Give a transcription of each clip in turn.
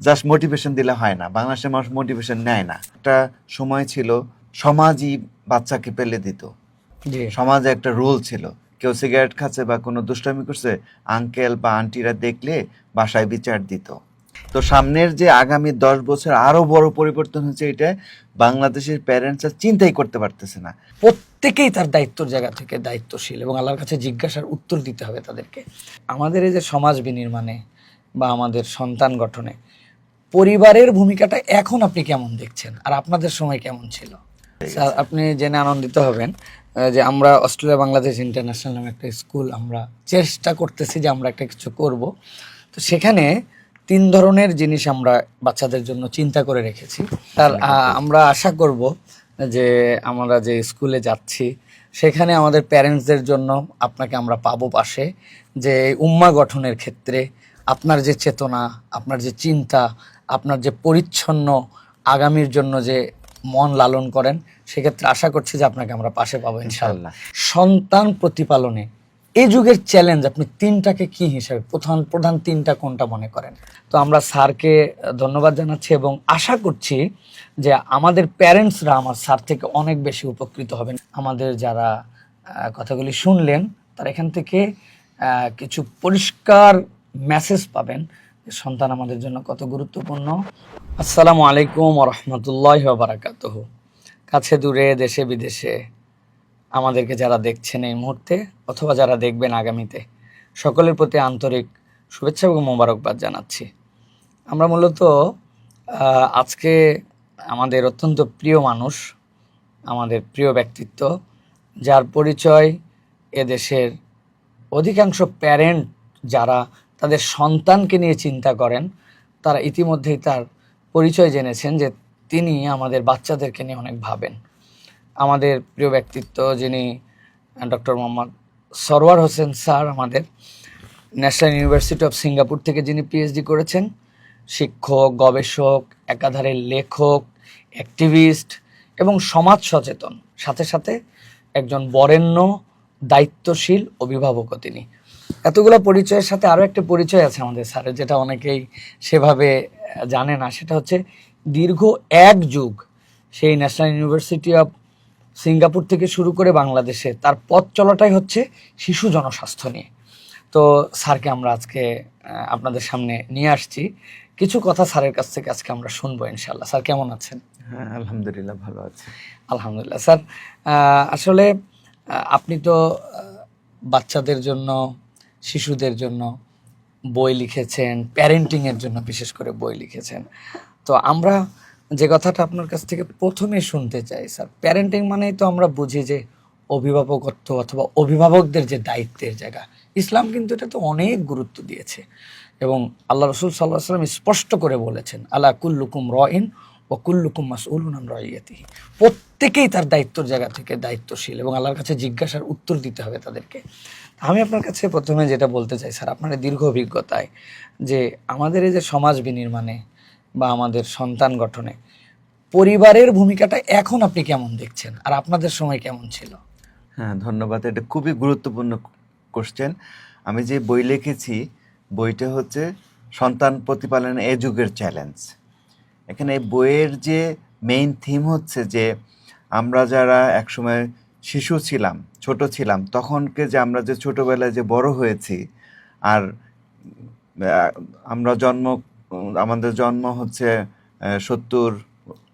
Just motivation দিলে হয় না। বাংলাদেশের মানুষ মোটিভেশন নেয় না। একটা সময় ছিল সমাজই বাচ্চাকে পেলে দিত। সমাজে একটা রুল ছিল। কেউ সিগারেট খাচ্ছে বা কোনো দুষ্টামি করছে আঙ্কেল বা আন্টিরা দেখলে বাসায় বিচার দিত। তো সামনের যে আগামী দশ বছর আরও বড় পরিবর্তন হচ্ছে এটা বাংলাদেশের প্যারেন্টসরা চিন্তাই করতে পারতেছে না। প্রত্যেকেই তার দায়িত্বর জায়গা থেকে দায়িত্বশীল এবং আল্লাহর কাছে জিজ্ঞাসার উত্তর দিতে হবে তাদেরকে। আমাদের এই যে সমাজ বিনির্মাণে বা আমাদের সন্তান গঠনে পরিবারের ভূমিকাটা এখন আপনি কেমন দেখছেন? আর আপনাদের সময় কেমন ছিল? স্যার, আপনি জেনে আনন্দিত হবেন যে আমরা অস্ট্রেলিয়া বাংলাদেশ ইন্টারন্যাশনাল নামে একটা স্কুল আমরা চেষ্টা করতেছি যে আমরা একটা কিছু করব। তো সেখানে তিন ধরনের জিনিস আমরা বাচ্চাদের জন্য চিন্তা করে রেখেছি। তার আমরা আশা করব যে আমরা যে স্কুলে যাচ্ছি, সেখানে আমাদের প্যারেন্টসদের জন্য আপনাকে আমরা পাবো পাশে, যে উম্মা গঠনের ক্ষেত্রে আপনার যে চেতনা, আপনার যে চিন্তা আপনার যে পরিচ্ছন্ন আগামীর জন্য যে মন লালন করেন সেক্ষেত্রে আশা করছি যে আপনাকে আমরা পাশে পাবো ইনশাল্লাহ সন্তান প্রতিপালনে এই যুগের চ্যালেঞ্জ আপনি তিনটাকে কি হিসাবে প্রধান প্রধান তিনটা কোনটা মনে করেন? তো আমরা স্যারকে ধন্যবাদ জানাচ্ছি এবং আশা করছি যে আমাদের প্যারেন্টসরা আমার স্যার থেকে অনেক বেশি উপকৃত হবেন। আমাদের যারা কথাগুলি শুনলেন তারা এখান থেকে কিছু পরিষ্কার মেসেজ পাবেন। সন্তান আমাদের জন্য কত গুরুত্বপূর্ণ। আসসালামু আলাইকুম রহমতুল্লাহ বারাকাতুহ। কাছে দূরে, দেশে বিদেশে আমাদেরকে যারা দেখছেন এই মুহূর্তে অথবা যারা দেখবেন আগামীতে, সকলের প্রতি আন্তরিক শুভেচ্ছা এবং মোবারকবাদ জানাচ্ছি। আমরা মূলত আজকে আমাদের অত্যন্ত প্রিয় মানুষ, আমাদের প্রিয় ব্যক্তিত্ব, যার পরিচয় এদেশের অধিকাংশ প্যারেন্ট যারা তাদের সন্তানকে নিয়ে চিন্তা করেন, তারা ইতিমধ্যেই তার পরিচয় জেনেছেন যে তিনি আমাদের বাচ্চাদেরকে নিয়ে অনেক ভাবেন। আমাদের প্রিয় ব্যক্তিত্ব যিনি ডক্টর মোহাম্মদ সরওয়ার হোসেন স্যার আমাদের, ন্যাশনাল ইউনিভার্সিটি অফ সিঙ্গাপুর থেকে যিনি পিএইচডি করেছেন, শিক্ষক, গবেষক, একাধারে লেখক, অ্যাক্টিভিস্ট এবং সমাজ সচেতন। সাথে সাথে একজন বরেণ্য, দায়িত্বশীল অভিভাবকও তিনি। এতগুলো পরিচয়ের সাথে আরও একটা পরিচয় আছে আমাদের স্যারের যেটা অনেকেই সেভাবে জানে না। সেটা হচ্ছে দীর্ঘ এক যুগ সেই ন্যাশনাল ইউনিভার্সিটি অফ সিঙ্গাপুর থেকে শুরু করে বাংলাদেশে তার পথ চলাটাই হচ্ছে শিশু জনস্বাস্থ্য নিয়ে। তো স্যারকে আমরা আজকে আপনাদের সামনে নিয়ে আসছি। কিছু কথা স্যারের কাছ থেকে আজকে আমরা শুনব ইনশাল্লাহ স্যার কেমন আছেন? হ্যাঁ আলহামদুলিল্লাহ ভালো আছে। আলহামদুলিল্লাহ। স্যার আসলে আপনি তো বাচ্চাদের জন্য শিশুদের জন্য বই লিখেছেন প্যারেন্টিং এর জন্য বিশেষ করে বই লিখেছেন। তো আমরা যে কথাটা আপনার কাছ থেকে প্রথমে শুনতে চাই, স্যার প্যারেন্টিং মানেই তো আমরা বুঝি যে অভিভাবকত্ব অথবা অভিভাবকদের যে দায়িত্বের জায়গা। ইসলাম কিন্তু এটা তো অনেক গুরুত্ব দিয়েছে এবং আল্লাহ রসুল সাল্লাহ সাল্লাম স্পষ্ট করে বলেছেন আল্লাহ কুল্লুকুম রইন ও কুল্লুকুম মাসউলুন আন রাইয়াতিহি। প্রত্যেকেই তার দায়িত্বর জায়গা থেকে দায়িত্বশীল এবং আল্লাহর কাছে জিজ্ঞাসার উত্তর দিতে হবে তাদেরকে। আমি আপনার কাছে প্রথমে যেটা বলতে চাই, স্যার, আপনার দীর্ঘ অভিজ্ঞতায় যে আমাদের এই যে সমাজ বিনির্মাণে বা আমাদের সন্তান গঠনে পরিবারের ভূমিকাটা এখন আপনি কেমন দেখছেন আর আপনাদের সময় কেমন ছিল? হ্যাঁ ধন্যবাদ। এটা খুবই গুরুত্বপূর্ণ কোশ্চেন আমি যে বই লিখেছি, বইটা হচ্ছে সন্তান প্রতিপালন এ যুগের চ্যালেঞ্জ এখানে বইয়ের যে মেইন থিম হচ্ছে যে আমরা যারা একসময় শিশু ছিলাম ছোট ছিলাম তখনকে যে আমরা যে ছোটবেলায় যে বড় হয়েছি আর আমরা জন্ম আমাদের জন্ম হচ্ছে সত্তর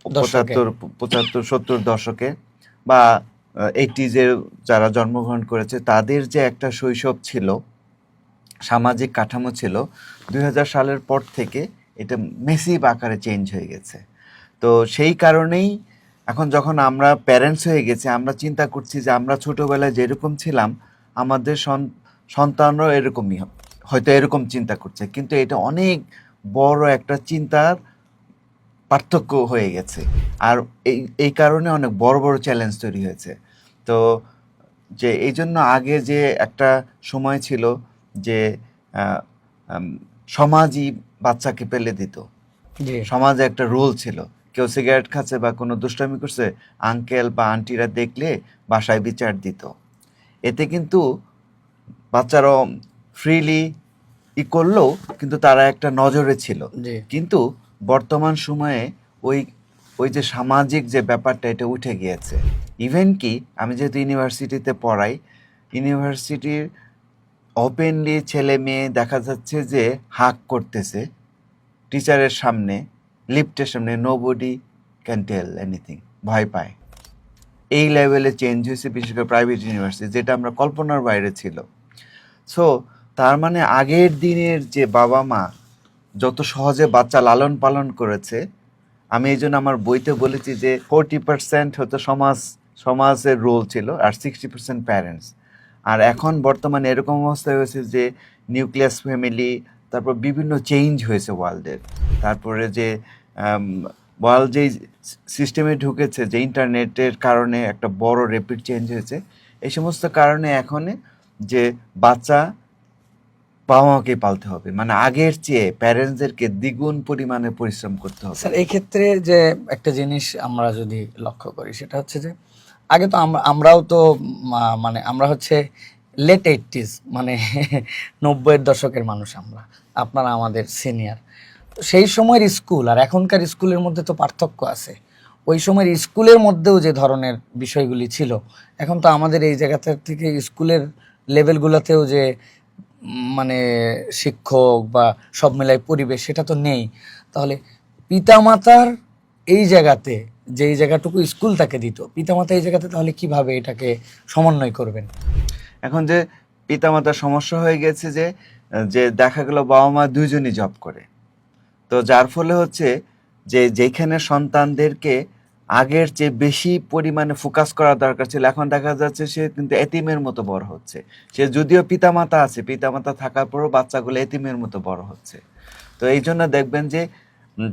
পঁচাত্তর পঁচাত্তর সত্তর দশকে বা এইটিজে যারা জন্মগ্রহণ করেছে তাদের যে একটা শৈশব ছিল সামাজিক কাঠামো ছিল দু হাজার সালের পর থেকে এটা মেসিভ আকারে চেঞ্জ হয়ে গেছে। তো সেই কারণেই এখন যখন আমরা প্যারেন্টস হয়ে গেছি আমরা চিন্তা করছি যে আমরা ছোটবেলায় যেরকম ছিলাম আমাদের সন- সন্তানরাও এরকমই হয়তো এরকম চিন্তা করছে। কিন্তু এটা অনেক বড় একটা চিন্তার পার্থক্য হয়ে গেছে। আর এই এই কারণে অনেক বড় বড় চ্যালেঞ্জ তৈরি হয়েছে। তো যে এই জন্য আগে যে একটা সময় ছিল যে সমাজই বাচ্চাকে পেলে দিত। সমাজে একটা রুল ছিল। কেউ সিগারেট খাচ্ছে বা কোনো দুষ্টামি করছে আঙ্কেল বা আন্টিরা দেখলে বাসায় বিচার দিত। এতে কিন্তু বাচ্চারাও ফ্রিলি ই করলেও কিন্তু তারা একটা নজরে ছিল। কিন্তু বর্তমান সময়ে ওই ওই যে সামাজিক যে ব্যাপারটা এটা উঠে গিয়েছে। ইভেন কি আমি যেহেতু ইউনিভার্সিটিতে পড়াই ইউনিভার্সিটির ওপেনলি ছেলে মেয়ে দেখা যাচ্ছে যে হাক করতেছে টিচারের সামনে। লিফটের সামনে nobody can tell anything ভয় পায়। এই লেভেলে চেঞ্জ হয়েছে, বিশেষ করে প্রাইভেট ইউনিভার্সিটি যেটা আমরা কল্পনার বাইরে ছিল। সো তার মানে আগের দিনের যে বাবা মা যত সহজে বাচ্চা লালন পালন করেছে, আমি এই জন্য আমার বইতে বলেছি যে ফোরটি পার্সেন্ট হয়তো সমাজ, সমাজের রোল ছিল আর সিক্সটি পার্সেন্ট প্যারেন্টস আর এখন বর্তমানে এরকম অবস্থা হয়েছে যে নিউক্লিয়াস ফ্যামিলি তারপর বিভিন্ন চেঞ্জ হয়েছে ওয়ার্ল্ডের। তারপরে যে ওয়ার্ল্ড যেই সিস্টেমে ঢুকেছে, যে ইন্টারনেটের কারণে একটা বড় রেপিড চেঞ্জ হয়েছে, এই সমস্ত কারণে এখন যে বাচ্চা বাবা পালতে হবে। মানে আগের চেয়ে প্যারেন্টসদেরকে দ্বিগুণ পরিমাণে পরিশ্রম করতে হবে। স্যার এই ক্ষেত্রে যে একটা জিনিস আমরা যদি লক্ষ্য করি, সেটা হচ্ছে যে, আগে তো আমরাও তো মানে আমরা হচ্ছে লেট এইটিস মানে নব্বইয়ের দশকের মানুষ আমরা, আপনারা আমাদের সিনিয়র তো সেই সময়ের স্কুল আর এখনকার স্কুলের মধ্যে তো পার্থক্য আছে। ওই সময়ের স্কুলের মধ্যেও যে ধরনের বিষয়গুলি ছিল, এখন তো আমাদের এই জায়গাটা থেকে স্কুলের লেভেলগুলোতেও যে মানে শিক্ষক বা সব মেলায় পরিবেশ, সেটা তো নেই। তাহলে পিতামাতার এই জায়গাতে যে এই জায়গাটুকু স্কুল তাকে দিত, পিতামাতা এই জায়গাতে তাহলে কীভাবে এটাকে সমন্বয় করবেন? এখন যে পিতামাতার সমস্যা হয়ে গেছে যে যে দেখা গেল বাবা মা দুইজনই জব করে। তো যার ফলে হচ্ছে যে যেখানে সন্তানদেরকে আগের চেয়ে বেশি পরিমাণে ফোকাস করা দরকার ছিল, এখন দেখা যাচ্ছে সে কিন্তু এতিমের মতো বড় হচ্ছে। সে যদিও পিতামাতা আছে, পিতামাতা থাকার পরও বাচ্চাগুলো এতিমের মতো বড় হচ্ছে। তো এই জন্য দেখবেন যে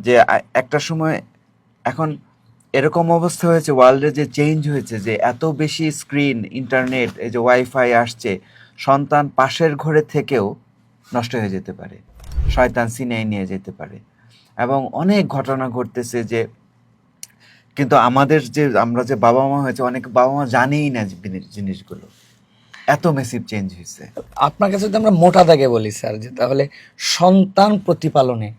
যে একটা সময় এখন এরকম অবস্থা হয়েছে ওয়ার্ল্ডে যে চেঞ্জ হয়েছে, যে এত বেশি স্ক্রিন ইন্টারনেট এই যে ওয়াইফাই আসছে, সন্তান পাশের ঘরে থেকেও নষ্ট হয়ে যেতে পারে, শয়তান সিনেই নিয়ে যেতে পারে। এবং অনেক ঘটনা ঘটতেছে যে, কিন্তু আমাদের যে, আমরা যে বাবা মা হয়েছে, অনেক বাবা মা জানেই না জিনিসগুলো। এত মেসিভ চেঞ্জ হয়েছে। আপনার কাছে যদি আমরা মোটা দাগে বলি, স্যার, যে তাহলে সন্তান প্রতিপালনে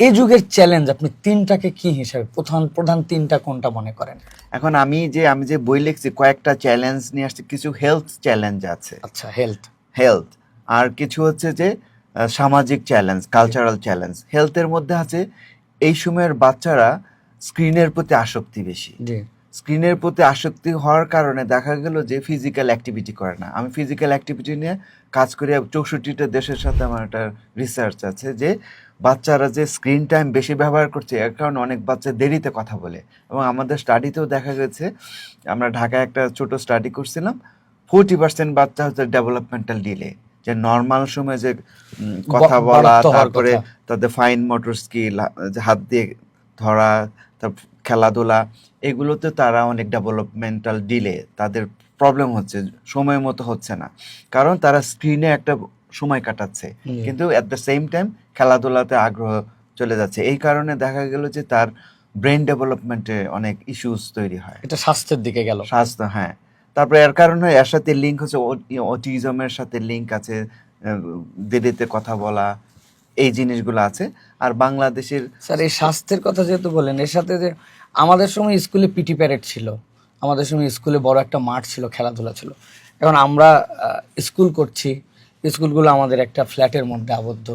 এই যুগের চ্যালেঞ্জ আপনি তিনটাকে কি হিসাবে প্রধান প্রধান তিনটা কোনটা মনে করেন? এখন আমি যে আমি যে বই লিখছি কয়েকটা চ্যালেঞ্জ নিয়ে আসছি কিছু হেলথ চ্যালেঞ্জ আছে। আচ্ছা হেলথ হেলথ আর কিছু হচ্ছে যে সামাজিক চ্যালেঞ্জ কালচারাল চ্যালেঞ্জ হেলথের মধ্যে আছে এই সময়ের বাচ্চারা স্ক্রিনের প্রতি আসক্তি বেশি। জি। স্ক্রিনের প্রতি আসক্তি হওয়ার কারণে দেখা গেল যে ফিজিক্যাল অ্যাক্টিভিটি করে না। আমি ফিজিক্যাল অ্যাক্টিভিটি নিয়ে কাজ করি চৌষট্টিটা দেশের সাথে আমার একটা রিসার্চ আছে যে বাচ্চারা যে স্ক্রিন টাইম বেশি ব্যবহার করছে এর কারণে অনেক বাচ্চা দেরিতে কথা বলে। এবং আমাদের স্টাডিতেও দেখা গেছে আমরা ঢাকায় একটা ছোট স্টাডি করছিলাম ফোরটি পার্সেন্ট বাচ্চা হচ্ছে ডেভেলপমেন্টাল ডিলে যে নর্মাল সময় যে কথা বলা তারপরে তাদের ফাইন মোটর স্কিল হাত দিয়ে ধরা খেলাধুলা এগুলোতে তারা অনেক ডেভেলপমেন্টাল ডিলে তাদের প্রবলেম হচ্ছে সময় মতো হচ্ছে না। কারণ তারা স্ক্রিনে একটা সময় কাটাচ্ছে। কিন্তু অ্যাট দ্য সেম টাইম খেলাধুলাতে আগ্রহ চলে যাচ্ছে। এই কারণে দেখা গেল যে তার ব্রেন ডেভেলপমেন্টে অনেক ইস্যুস তৈরি হয়। এটা স্বাস্থ্যের দিকে গেল। স্বাস্থ্য হ্যাঁ। তারপরে এর কারণে এর সাথে লিঙ্ক হচ্ছে অটিজমের সাথে লিঙ্ক আছে দেরিতে কথা বলা এই জিনিসগুলো আছে। আর বাংলাদেশের স্যার, এই স্বাস্থ্যের কথা যেহেতু বলেন এর সাথে যে আমাদের সময় স্কুলে পিটি প্যারেড ছিল। আমাদের সময় স্কুলে বড় একটা মাঠ ছিল, খেলাধুলা ছিল। এখন আমরা স্কুল করছি। স্কুলগুলো আমাদের একটা ফ্ল্যাটের মধ্যে আবদ্ধ,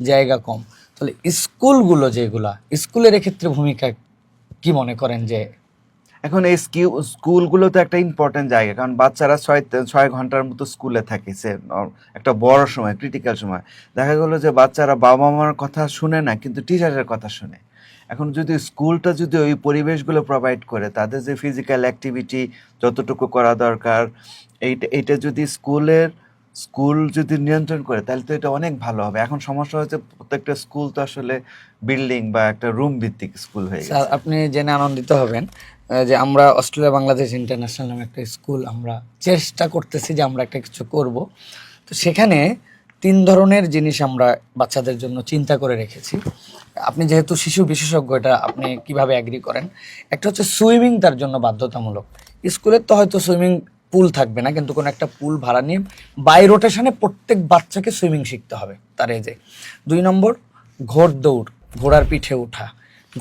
জায়গা কম। তাহলে স্কুলগুলো যেগুলা, স্কুলের এক্ষেত্রে ভূমিকা কি মনে করেন যে এখন এই স্কিউ স্কুলগুলো তো একটা ইম্পর্টেন্ট জায়গা, কারণ বাচ্চারা ছয় ছয় ঘণ্টার মতো স্কুলে থাকে, সে একটা বড় সময় ক্রিটিক্যাল সময়। দেখা গেলো যে বাচ্চারা বাবা মার কথা শুনে না, কিন্তু টিচারের কথা শুনে। এখন যদি স্কুলটা যদি ওই পরিবেশগুলো প্রোভাইড করে, তাদের যে ফিজিক্যাল অ্যাক্টিভিটি যতটুকু করা দরকার, এইটা এইটা যদি স্কুলের স্কুল যদি নিয়ন্ত্রণ করে তাহলে তো এটা অনেক ভালো হবে। এখন সমস্যা হচ্ছে প্রত্যেকটা স্কুল তো আসলে বিল্ডিং বা একটা রুম ভিত্তিক স্কুল হয়ে গেছে। আপনি জেনে আনন্দিত হবেন যে আমরা অস্ট্রেলিয়া বাংলাদেশ ইন্টারন্যাশনাল নামে একটা স্কুল আমরা চেষ্টা করতেছি যে আমরা একটা কিছু করব। তো সেখানে তিন ধরনের জিনিস আমরা বাচ্চাদের জন্য চিন্তা করে রেখেছি। আপনি যেহেতু শিশু বিশেষজ্ঞ এটা আপনি কীভাবে অ্যাগ্রি করেন? একটা হচ্ছে সুইমিং তার জন্য বাধ্যতামূলক। স্কুলের তো হয়তো সুইমিং পুল থাকবে না, কিন্তু কোনো একটা পুল ভাড়া নিয়ে বাই রোটেশনে প্রত্যেক বাচ্চাকে সুইমিং শিখতে হবে তার এজে দুই নম্বর ঘোড় দৌড়, ঘোড়ার পিঠে ওঠা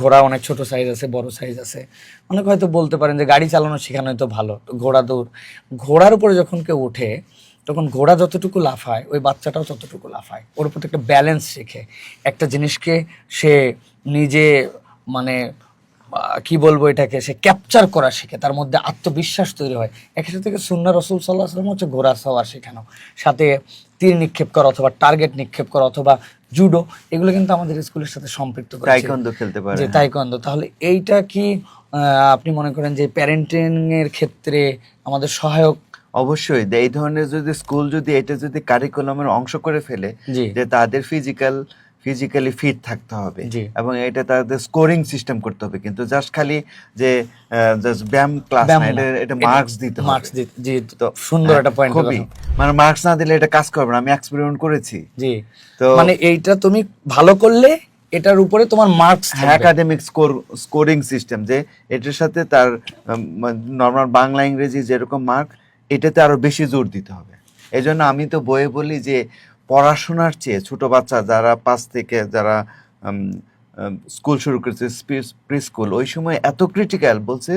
ঘোড়া অনেক ছোট সাইজ আছে, বড় সাইজ আছে। অনেক হয়তো বলতে পারেন যে গাড়ি চালানো শেখানো তো ভালো ঘোড়া দৌড়। ঘোড়ার উপরে যখন কেউ ওঠে, তখন ঘোড়া যতটুকু লাফায় ওই বাচ্চাটাও ততটুকু লাফায় ওর উপর একটা ব্যালেন্স শেখে। একটা জিনিসকে সে নিজে মানে কি বলব এটাকে? সে ক্যাপচার করা শেখে তার মধ্যে আত্মবিশ্বাস তৈরি হয়। একসাথে থেকে সুন্না রসুল সাল্লাহ সাল্লাম হচ্ছে ঘোড়া সাওয়ার শেখানো। সাথে তীর নিক্ষেপ করা অথবা টার্গেট নিক্ষেপ করা অথবা জুডো এগুলো কিন্তু আমাদের স্কুলের সাথে সম্পৃক্ত করা খেলতে পারে যে তাইকোয়ান্দো তাহলে এইটা কি আপনি মনে করেন যে প্যারেন্টিং এর ক্ষেত্রে আমাদের সহায়ক? অবশ্যই এই ধরনের যদি স্কুল যদি এটা যদি কারিকুলামের অংশ করে ফেলে যে তাদের ফিজিক্যাল ফিজিক্যালি ফিট থাকতে হবে এবং এটা তাদের স্কোরিং সিস্টেম করতে হবে। কিন্তু জাস্ট খালি যে জাস্ট ব্যায়াম ক্লাস না। এটা এটা মার্কস দিতে হবে। মার্কস দিতে জি তো সুন্দর হ্যাঁ, একটা পয়েন্ট খুবই। মানে মার্কস না দিলে এটা কাজ করবে না আমি এক্সপেরিমেন্ট করেছি। জি। তো মানে এইটা তুমি ভালো করলে এটার উপরে তোমার marks academic score scoring system যে এটার সাথে তার নর্মাল বাংলা ইংরেজি যেরকম মার্ক এটাতে আরও বেশি জোর দিতে হবে। এই জন্য আমি তো বইয়ে বলি যে পড়াশোনার চেয়ে ছোট বাচ্চা যারা পাঁচ থেকে যারা স্কুল শুরু করেছে প্রি স্কুল ওই সময় এত ক্রিটিক্যাল বলছে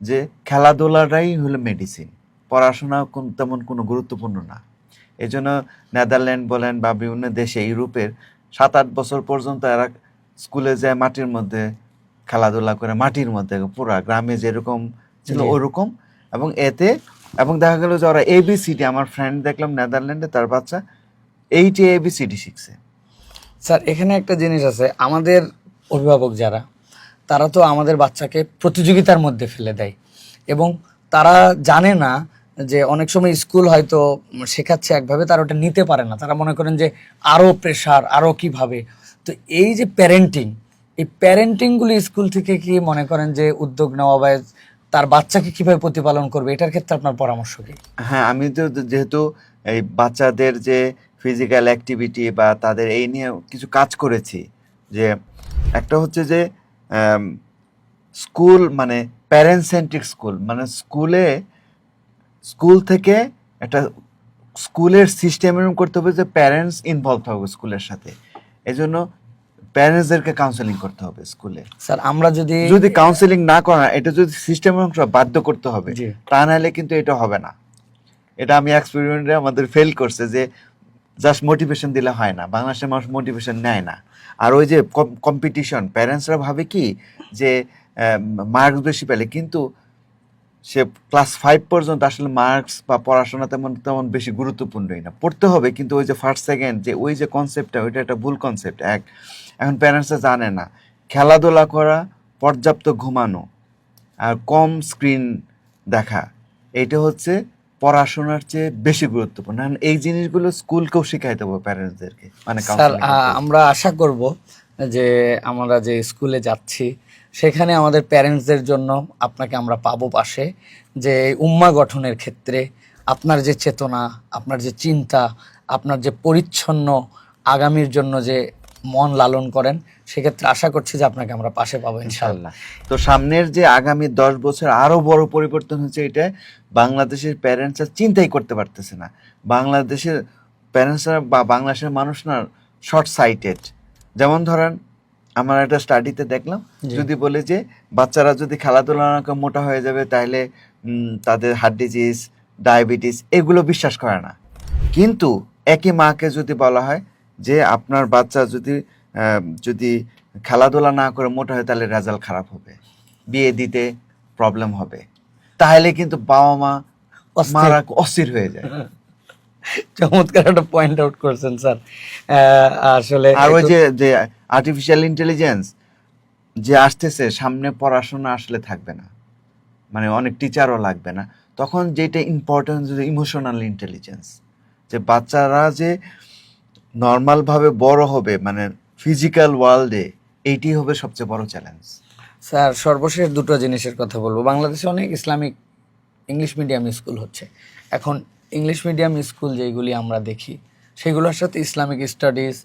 যে খেলাধুলাটাই হলো মেডিসিন পড়াশোনা কোন- তেমন কোনো গুরুত্বপূর্ণ না। এই জন্য নেদারল্যান্ড বলেন বা বিভিন্ন দেশে ইউরোপের সাত আট বছর পর্যন্ত এরা স্কুলে যায় মাটির মধ্যে খেলাধুলা করে মাটির মধ্যে পুরা গ্রামে যেরকম ছিল ওরকম। এবং এতে এবং দেখা গেল যে ওরা এবিসিডি আমার ফ্রেন্ড দেখলাম নেদারল্যান্ডে তার বাচ্চা এইটে এবিসিডি শিখছে স্যার এখানে একটা জিনিস আছে। আমাদের অভিভাবক যারা তারা তো আমাদের বাচ্চাকে প্রতিযোগিতার মধ্যে ফেলে দেয়। এবং তারা জানে না যে অনেক সময় স্কুল হয়তো শেখাচ্ছে একভাবে তারা ওটা নিতে পারে না। তারা মনে করেন যে আরও প্রেশার আরও কীভাবে? তো এই যে প্যারেন্টিং এই প্যারেন্টিংগুলি স্কুল থেকে কি মনে করেন যে উদ্যোগ নেওয়া বা তার বাচ্চাকে কীভাবে প্রতিপালন করবে? এটার ক্ষেত্রে আপনার পরামর্শ কি? হ্যাঁ আমি তো যেহেতু এই বাচ্চাদের যে ফিজিক্যাল অ্যাক্টিভিটি বা তাদের এই নিয়ে কিছু কাজ করেছি। যে একটা হচ্ছে যে স্কুল মানে প্যারেন্ট সেন্ট্রিক স্কুল মানে স্কুলে স্কুল থেকে একটা স্কুলের সিস্টেম এরকম করতে হবে যে প্যারেন্টস ইনভলভ হবে স্কুলের সাথে। এই জন্য প্যারেন্টসদেরকে কাউন্সেলিং করতে হবে স্কুলে স্যার আমরা যদি যদি কাউন্সেলিং না করা এটা যদি সিস্টেমের অংশ বাধ্য করতে হবে তা নাহলে কিন্তু এটা হবে না। এটা আমি এক্সপেরিমেন্টে আমাদের ফেল করছে যে জাস্ট মোটিভেশন দিলে হয় না। বাংলাদেশের মানুষ মোটিভেশন নেয় না। আর ওই যে কম্পিটিশন প্যারেন্টসরা ভাবে কি যে মার্কস বেশি পেলে কিন্তু সে ক্লাস ফাইভ পর্যন্ত আসলে মার্কস বা পড়াশোনা তেমন তেমন বেশি গুরুত্বপূর্ণই না। পড়তে হবে কিন্তু ওই যে ফার্স্ট সেকেন্ড যে ওই যে কনসেপ্টটা ওইটা একটা ভুল কনসেপ্ট এক। এখন প্যারেন্টসরা জানে না। খেলাধুলা করা, পর্যাপ্ত ঘুমানো আর কম স্ক্রিন দেখা, এইটা হচ্ছে পড়াশোনার চেয়ে বেশি গুরুত্বপূর্ণ এই জিনিসগুলো স্কুলকেও শেখাইতে হবে প্যারেন্টসদেরকে মানে স্যার। আমরা আশা করব যে আমরা যে স্কুলে যাচ্ছি সেখানে আমাদের প্যারেন্টসদের জন্য আপনাকে আমরা পাবো পাশে যে উম্মা গঠনের ক্ষেত্রে আপনার যে চেতনা আপনার যে চিন্তা আপনার যে পরিচ্ছন্ন আগামীর জন্য যে মন লালন করেন সেক্ষেত্রে আশা করছি যে আপনাকে আমরা পাশে পাবো ইনশাল্লাহ তো সামনের যে আগামী দশ বছর আরও বড় পরিবর্তন হচ্ছে এটা বাংলাদেশের প্যারেন্টসরা চিন্তাই করতে পারতেছে না। বাংলাদেশের প্যারেন্টসরা বা বাংলাদেশের মানুষ না শর্ট সাইটেড যেমন ধরেন আমার একটা স্টাডিতে দেখলাম যদি বলে যে বাচ্চারা যদি খেলাধুলা না মোটা হয়ে যাবে তাহলে তাদের হার্ট ডিজিজ ডায়াবেটিস এগুলো বিশ্বাস করে না। কিন্তু একই মাকে যদি বলা হয় যে আপনার বাচ্চা যদি যদি খেলাধুলা না করে মোটা হয় তাহলে রেজাল্ট খারাপ হবে। বিয়ে দিতে প্রবলেম হবে। তাহলে কিন্তু বাবা মা অস্থির। মারা অস্থির হয়ে যায়। চমৎকার একটা পয়েন্ট আউট করছেন স্যার আসলে আর ওই যে যে আর্টিফিশিয়াল ইন্টেলিজেন্স যে আসতেছে সামনে পড়াশোনা আসলে থাকবে না। মানে অনেক টিচারও লাগবে না। তখন যেটা ইম্পর্টেন্ট ইমোশনাল ইন্টেলিজেন্স যে বাচ্চারা যে নর্মালভাবে বড় হবে মানে ফিজিক্যাল ওয়ার্ল্ডে এইটি হবে সবচেয়ে বড় চ্যালেঞ্জ স্যার, সর্বশেষ দুটো জিনিসের কথা বলব। বাংলাদেশে অনেক ইসলামিক ইংলিশ মিডিয়াম স্কুল হচ্ছে। এখন ইংলিশ মিডিয়াম স্কুল যেগুলি আমরা দেখি, সেগুলোর সাথে ইসলামিক স্টাডিজ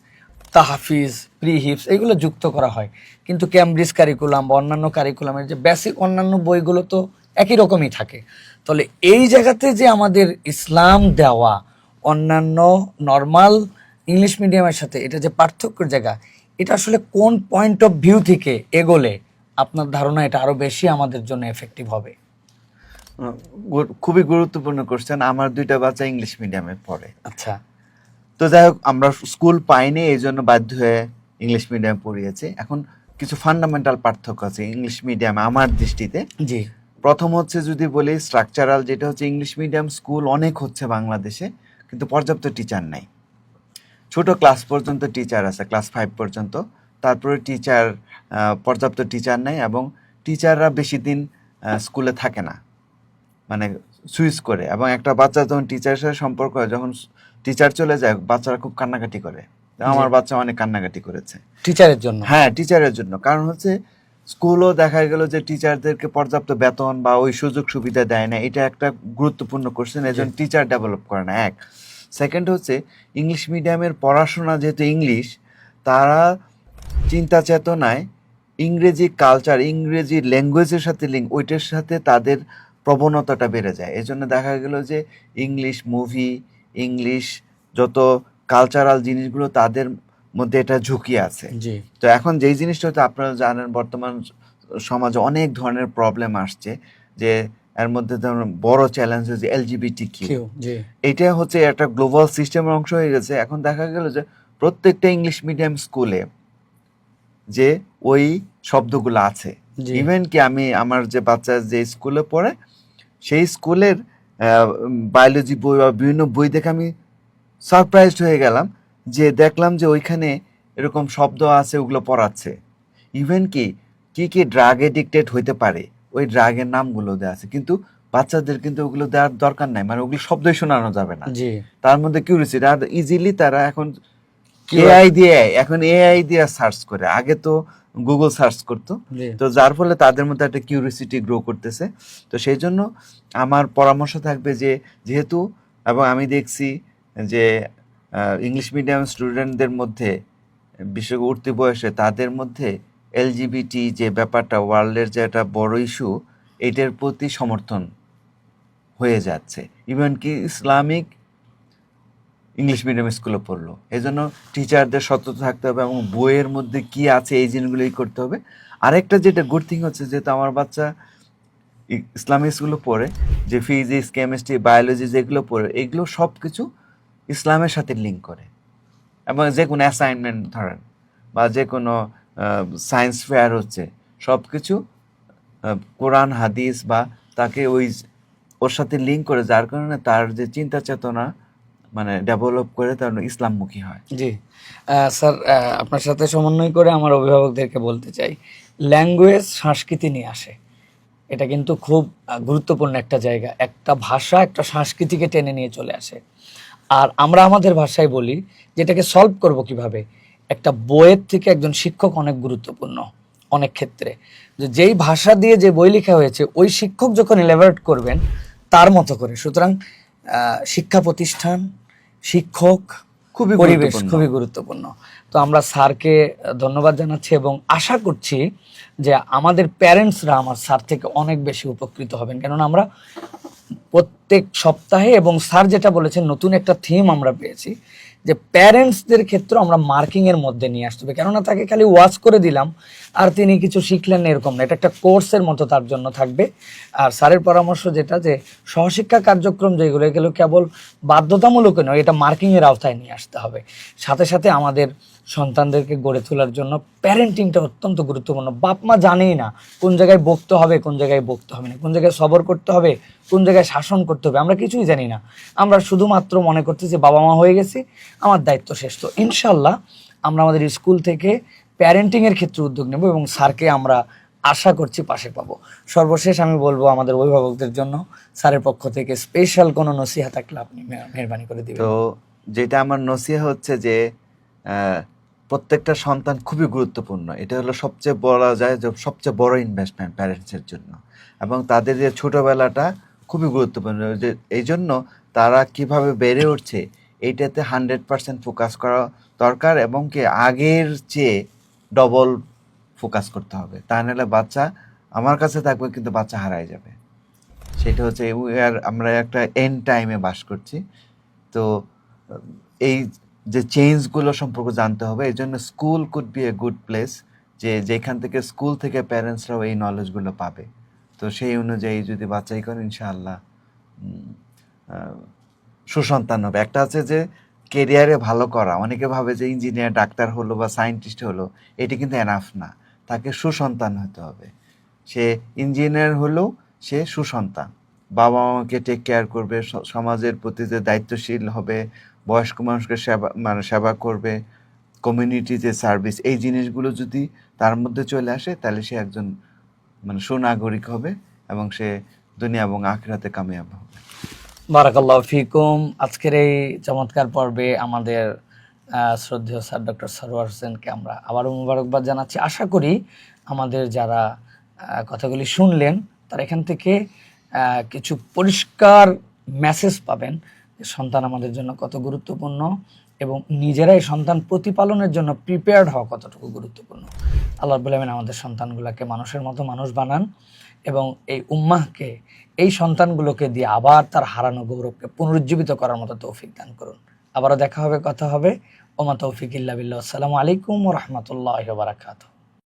তাহাফিজ প্রি হিপস এগুলো যুক্ত করা হয়। কিন্তু ক্যামব্রিজ কারিকুলাম বা অন্যান্য কারিকুলামের যে বেসিক অন্যান্য বইগুলো তো একই রকমই থাকে। তাহলে এই জায়গাতে যে আমাদের ইসলাম দেওয়া, অন্যান্য নর্মাল ইংলিশ মিডিয়ামের সাথে এটা যে পার্থক্যের জায়গা এটা আসলে কোন পয়েন্ট অফ ভিউ থেকে এগোলে আপনার ধারণা এটা আরও বেশি আমাদের জন্য এফেক্টিভ হবে? খুবই গুরুত্বপূর্ণ কোশ্চেন আমার দুইটা বাচ্চা ইংলিশ মিডিয়ামে পড়ে। আচ্ছা। তো যাই হোক আমরা স্কুল পাইনি এই জন্য বাধ্য হয়ে ইংলিশ মিডিয়াম পড়িয়েছি। এখন কিছু ফান্ডামেন্টাল পার্থক্য আছে ইংলিশ মিডিয়ামে আমার দৃষ্টিতে। জি। প্রথম হচ্ছে যদি বলি স্ট্রাকচারাল যেটা হচ্ছে ইংলিশ মিডিয়াম স্কুল অনেক হচ্ছে বাংলাদেশে কিন্তু পর্যাপ্ত টিচার নাই। ছোট ক্লাস পর্যন্ত টিচার আছে ক্লাস ফাইভ পর্যন্ত। তারপরে টিচার পর্যাপ্ত টিচার নেই এবং টিচাররা বেশি দিন স্কুলে থাকে না। মানে সুইচ করে এবং একটা বাচ্চা যখন টিচারের সাথে সম্পর্ক হয় যখন টিচার চলে যায় বাচ্চারা খুব কান্নাকাটি করে। আমার বাচ্চা অনেক কান্নাকাটি করেছে। টিচারের জন্য? হ্যাঁ টিচারের জন্য। কারণ হচ্ছে স্কুলও দেখা গেল যে টিচারদেরকে পর্যাপ্ত বেতন বা ওই সুযোগ সুবিধা দেয় না। এটা একটা গুরুত্বপূর্ণ কোশ্চেন এই জন্য টিচার ডেভেলপ করে না। এক সেকেন্ড হচ্ছে ইংলিশ মিডিয়ামের পড়াশোনা যেহেতু ইংলিশ তারা চিন্তা চেতনায় ইংরেজি কালচার ইংরেজি ল্যাঙ্গুয়েজের সাথে লিঙ্ক ওইটার সাথে তাদের প্রবণতাটা বেড়ে যায়। এই জন্য দেখা গেল যে ইংলিশ মুভি ইংলিশ যত কালচারাল জিনিসগুলো তাদের মধ্যে এটা ঝুঁকি আছে। তো এখন যেই জিনিসটা হচ্ছে আপনারা জানেন বর্তমান সমাজে অনেক ধরনের প্রবলেম আসছে যে এর মধ্যে ধরুন বড় চ্যালেঞ্জ হচ্ছে এলজিবিটি কিউ জি। এটা হচ্ছে একটা গ্লোবাল সিস্টেমের অংশ হয়ে গেছে। এখন দেখা গেল যে প্রত্যেকটা ইংলিশ মিডিয়াম স্কুলে যে ওই শব্দগুলো আছে। ইভেন কি আমি আমার যে বাচ্চা যে স্কুলে পড়ে সেই স্কুলের বায়োলজি বই বা বিভিন্ন বই দেখে আমি সারপ্রাইজড হয়ে গেলাম যে দেখলাম যে ওইখানে এরকম শব্দ আছে ওগুলো পড়াচ্ছে। ইভেন কি কি কি ড্রাগ এডিক্টেড হইতে পারে? ওই ড্রাগের নামগুলো দেওয়া আছে। কিন্তু বাচ্চাদের কিন্তু ওগুলো দেওয়ার দরকার নাই। মানে ওগুলো শব্দই শোনানো যাবে না। তার মধ্যে কিউরিসিটি আর ইজিলি তারা এখন এআই দিয়ে এখন এআই দিয়ে সার্চ করে। আগে তো গুগল সার্চ করতো। তো যার ফলে তাদের মধ্যে একটা কিউরিসিটি গ্রো করতেছে। তো সেই জন্য আমার পরামর্শ থাকবে যে যেহেতু এবং আমি দেখছি যে ইংলিশ মিডিয়াম স্টুডেন্টদের মধ্যে বিশেষ উঠতি বয়সে তাদের মধ্যে এলজিবিটি যে ব্যাপারটা ওয়ার্ল্ডের যে একটা বড় ইস্যু এটার প্রতি সমর্থন হয়ে যাচ্ছে। ইভেন কি ইসলামিক ইংলিশ মিডিয়াম স্কুলে পড়ল। এই জন্য টিচারদের সতর্ক থাকতে হবে এবং বইয়ের মধ্যে কি আছে, এই জিনিসগুলোই করতে হবে। আরেকটা যেটা গুড থিং হচ্ছে যেহেতু আমার বাচ্চা ইসলামিক স্কুলে পড়ে, যে ফিজিক্স কেমিস্ট্রি বায়োলজি যেগুলো পড়ে, এগুলো সব কিছু ইসলামের সাথে লিঙ্ক করে। এবং যে কোনো অ্যাসাইনমেন্ট ধরেন বা যে কোনো সায়েন্স ফেয়ার হচ্ছে। সব কিছু কোরআন, হাদিস বা তাকে ওই ওর সাথে লিঙ্ক করে, যার কারণে তার যে চিন্তা চেতনা মানে ডেভেলপ করে, তার ইসলামমুখী হয়। জি। স্যার আপনার সাথে সমন্বয় করে আমার অভিভাবকদেরকে বলতে চাই। ল্যাঙ্গুয়েজ সংস্কৃতি নিয়ে আসে। এটা কিন্তু খুব গুরুত্বপূর্ণ একটা জায়গা। একটা ভাষা একটা সংস্কৃতিকে টেনে নিয়ে চলে আসে। আর আমরা আমাদের ভাষায় বলি, যেটাকে সলভ করব কীভাবে? একটা বইয়ের থেকে একজন শিক্ষক অনেক গুরুত্বপূর্ণ অনেক ক্ষেত্রে। যে যেই ভাষা দিয়ে যে বই লেখা হয়েছে ওই শিক্ষক যখন এলাবোরেট করবেন তার মতো করে। সুতরাং শিক্ষা প্রতিষ্ঠান শিক্ষক খুবই পরিবেশ খুবই গুরুত্বপূর্ণ। তো আমরা স্যারকে ধন্যবাদ জানাচ্ছি এবং আশা করছি যে আমাদের প্যারেন্টসরা আমার স্যার থেকে অনেক বেশি উপকৃত হবেন। কেননা আমরা প্রত্যেক সপ্তাহে এবং স্যার যেটা বলেছেন নতুন একটা থিম আমরা পেয়েছি। যে প্যারেন্টসদের ক্ষেত্রে আমরা মার্কিংয়ের মধ্যে নিয়ে আসতে হবে। কেননা তাকে খালি ওয়াচ করে দিলাম, আর তিনি কিছু শিখলেন না এরকম না। এটা একটা কোর্সের মতো তার জন্য থাকবে। আর স্যারের পরামর্শ যেটা যে, সহশিক্ষা কার্যক্রম যেগুলো, এগুলো কেবল বাধ্যতামূলক নয়, এটা মার্কিংয়ের আওতায় নিয়ে আসতে হবে। সাথে সাথে আমাদের সন্তানদেরকে গড়ে তোলার জন্য প্যারেন্টিংটা অত্যন্ত গুরুত্বপূর্ণ। বাপ মা জানেই না কোন জায়গায় বকতে হবে, কোন জায়গায় বকতে হবে না। কোন জায়গায় সবর করতে হবে, কোন জায়গায় শাসন করতে হবে, আমরা কিছুই জানি না। আমরা শুধুমাত্র মনে করতেছি বাবা মা হয়ে গেছি আমার দায়িত্ব শেষ। তো ইনশাল্লাহ আমরা আমাদের স্কুল থেকে প্যারেন্টিং এর ক্ষেত্রে উদ্যোগ নেব এবং স্যারকে আমরা আশা করছি পাশে পাবো। সর্বশেষ আমি বলব আমাদের অভিভাবকদের জন্য, স্যারের পক্ষ থেকে স্পেশাল কোনো নসিহা থাকলে আপনি মেহরবানি করে দিবেন। তো যেটা আমার নসিহা হচ্ছে যে প্রত্যেকটা সন্তান খুবই গুরুত্বপূর্ণ। এটা হলো সবচেয়ে বলা যায়, যে সবচেয়ে বড় ইনভেস্টমেন্ট প্যারেন্টসের জন্য। এবং তাদের যে ছোটবেলাটা খুবই গুরুত্বপূর্ণ। যে এই জন্য তারা কীভাবে বেড়ে উঠছে এইটাতে হান্ড্রেড পার্সেন্ট ফোকাস করা দরকার এবং কি আগের চেয়ে ডবল ফোকাস করতে হবে। তা নাহলে বাচ্চা আমার কাছে থাকবে কিন্তু বাচ্চা হারায় যাবে। সেটা হচ্ছে are- আমরা একটা এন্ড টাইমে বাস করছি। তো, এই যে চেঞ্জগুলো সম্পর্কে জানতে হবে, এই জন্য school could be a good place যে যেখান থেকে স্কুল থেকে প্যারেন্টসরাও এই নলেজগুলো পাবে। তো সেই অনুযায়ী যদি বাচ্চাই করেন ইনশাআল্লাহ সুসন্তান হবে। একটা আছে যে কেরিয়ারে ভালো করা। অনেকে ভাবে যে ইঞ্জিনিয়ার ডাক্তার হলো বা সায়েন্টিস্ট হলো, এটি কিন্তু এনাফ না। তাকে সুসন্তান হতে হবে। সে ইঞ্জিনিয়ার হলেও সে সুসন্তান। বাবা মাকে টেক কেয়ার করবে সমাজের প্রতি যে দায়িত্বশীল হবে, বয়স্ক মানুষকে সেবা মানে সেবা করবে কমিউনিটি যে সার্ভিস এই জিনিসগুলো যদি তার মধ্যে চলে আসে, তাহলে সে একজন মানে সুনাগরিক হবে এবং সে দুনিয়া এবং আখরাতে কামিয়াব বারাকাল্লাহ ফিকুম। আজকের এই চমৎকার পর্বে আমাদের শ্রদ্ধেয় স্যার ডক্টর সরোয়ার হোসেনকে আমরা আবারও মুবারকবাদ জানাচ্ছি। আশা করি আমাদের যারা কথাগুলি শুনলেন, তারা এখান থেকে কিছু পরিষ্কার মেসেজ পাবেন সন্তান আমাদের জন্য কত গুরুত্বপূর্ণ এবং নিজেরাই সন্তান প্রতিপালনের জন্য প্রিপেয়ার্ড হওয়া কতটুকু গুরুত্বপূর্ণ। আল্লাহ বলেন আমাদের সন্তানগুলোকে মানুষের মতো মানুষ বানান। এবং এই উম্মাহকে, এই সন্তানগুলোকে দিয়ে আবার তার হারানো গৌরবকে পুনরুজ্জীবিত করার মতো তৌফিক দান করুন। আবারও দেখা হবে, কথা হবে। ওমা তৌফিক ইল্লা বিল্লাহ। আসসালামু আলাইকুম রহমতুল্লাহ বারাকাতুহ।